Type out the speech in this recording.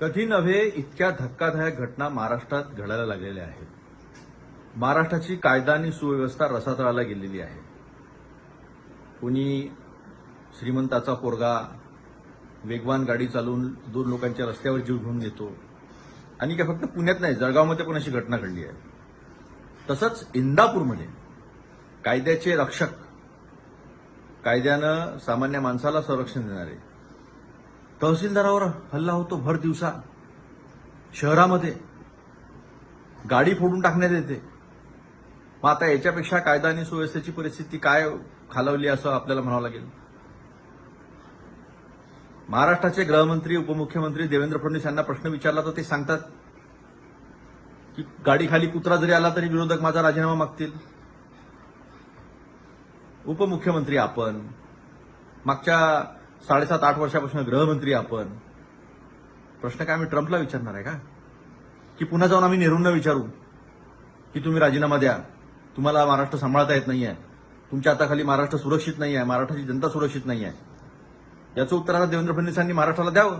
कधी नव्हे इतक्या धक्कादायक घटना महाराष्ट्रात घडायला लागलेल्या आहेत. महाराष्ट्राची कायदा आणि सुव्यवस्था रसातळाला गेलेली आहे. कुणी श्रीमंताचा पोरगा वेगवान गाडी चालवून दोन लोकांच्या रस्त्यावर जीव घेऊन घेतो आणि काय फक्त पुण्यात नाही जळगावमध्ये पण अशी घटना घडली आहे. तसंच इंदापूरमध्ये कायद्याचे रक्षक कायद्यानं सामान्य माणसाला संरक्षण देणारे तहसीलदारावर हल्ला होतो भर दिवसा शहरामध्ये गाडी फोडून टाकण्यात येते. मग आता याच्यापेक्षा कायदा आणि सुव्यवस्थेची परिस्थिती काय खालवली असं आपल्याला म्हणावं लागेल? महाराष्ट्राचे गृहमंत्री उपमुख्यमंत्री देवेंद्र फडणवीस यांना प्रश्न विचारला तर ते सांगतात की गाडी खाली कुत्रा जरी आला तरी विरोधक माझा राजीनामा मागतील. उपमुख्यमंत्री आपण मागच्या साडेसात आठ वर्षापासून गृहमंत्री आपण. प्रश्न काय आम्ही ट्रम्पला विचारणार आहे का? की पुन्हा जाऊन आम्ही नेहरूंना विचारू? की तुम्ही राजीनामा द्या? तुम्हाला महाराष्ट्र सांभाळता येत नाही आहे तुमच्या हाताखाली महाराष्ट्र सुरक्षित नाही आहे महाराष्ट्राची जनता सुरक्षित नाही आहे याचं उत्तर आता देवेंद्र फडणवीसांनी महाराष्ट्राला द्यावं.